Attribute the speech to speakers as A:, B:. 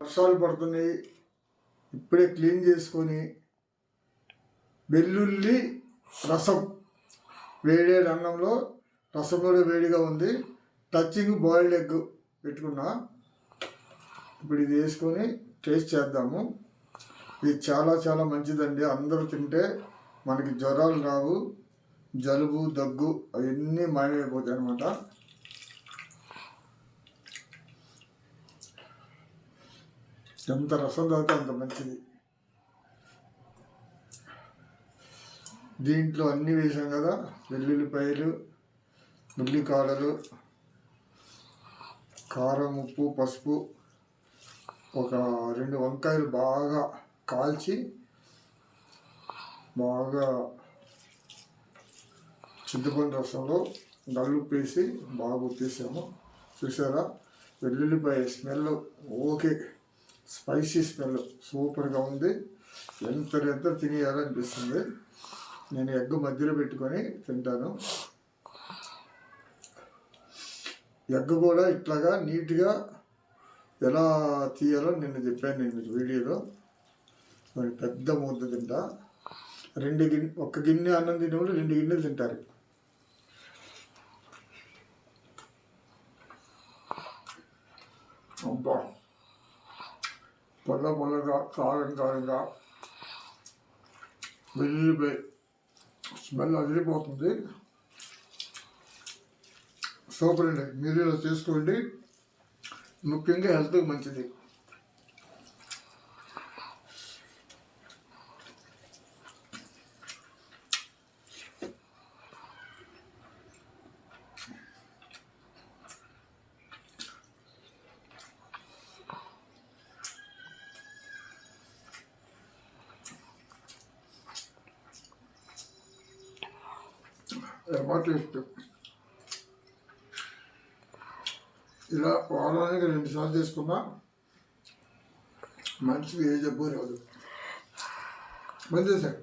A: వర్షాలు పడుతున్నాయి ఇప్పుడే క్లీన్ చేసుకొని వెల్లుల్లి రసం వేడేడు అన్నంలో రసం కూడా వేడిగా ఉంది. టచింగ్ బాయిల్డ్ ఎగ్ పెట్టుకున్నా. ఇప్పుడు ఇది వేసుకొని టేస్ట్ చేద్దాము. ఇది చాలా చాలా మంచిదండి. అందరూ తింటే మనకి జ్వరాలు రావు జలుబు దగ్గు అవన్నీ మాయమైపోతాయి అనమాట ఎంత రసం తాగితే అంత మంచిది. దీంట్లో అన్నీ వేసాం కదా వెల్లుల్లిపాయలు ఉల్లికాడలు కారం ఉప్పు పసుపు ఒక రెండు వంకాయలు బాగా కాల్చి బాగా చింతపండు రసంలో నలుపు వేసి బాగా ఉప్పేసాము. చూసారా? వెల్లుల్లిపాయ స్మెల్ ఓకే. స్పైసీ స్మెల్ సూపర్గా ఉంది. ఎంత ఎంత తినేయాలనిపిస్తుంది నేను ఎగ్ మధ్యలో పెట్టుకొని తింటాను. ఎగ్ కూడా ఇట్లాగా నీట్గా ఎలా తీయాలో నిన్న చెప్పాను నేను మీకు వీడియోలో. మరి పెద్ద ముద్ద తింటా. రెండు గిన్నె ఒక గిన్నె అన్నం తినేవాళ్ళు రెండు గిన్నెలు తింటారు. అబ్బా! పొల్ల పొల్లగా కారం కారంగా వెళ్ళిపోయి స్మెల్ అదిరిపోతుంది. సూపర్ అండి. మీరు ఇలా చేసుకోండి. ముఖ్యంగా హెల్త్కి మంచిది. ఏమో టేస్ట్ ఇలా వారానికి రెండు సార్లు చేసుకున్నా మనిషికి ఏ జబ్బు రాదు. మంచిది సార్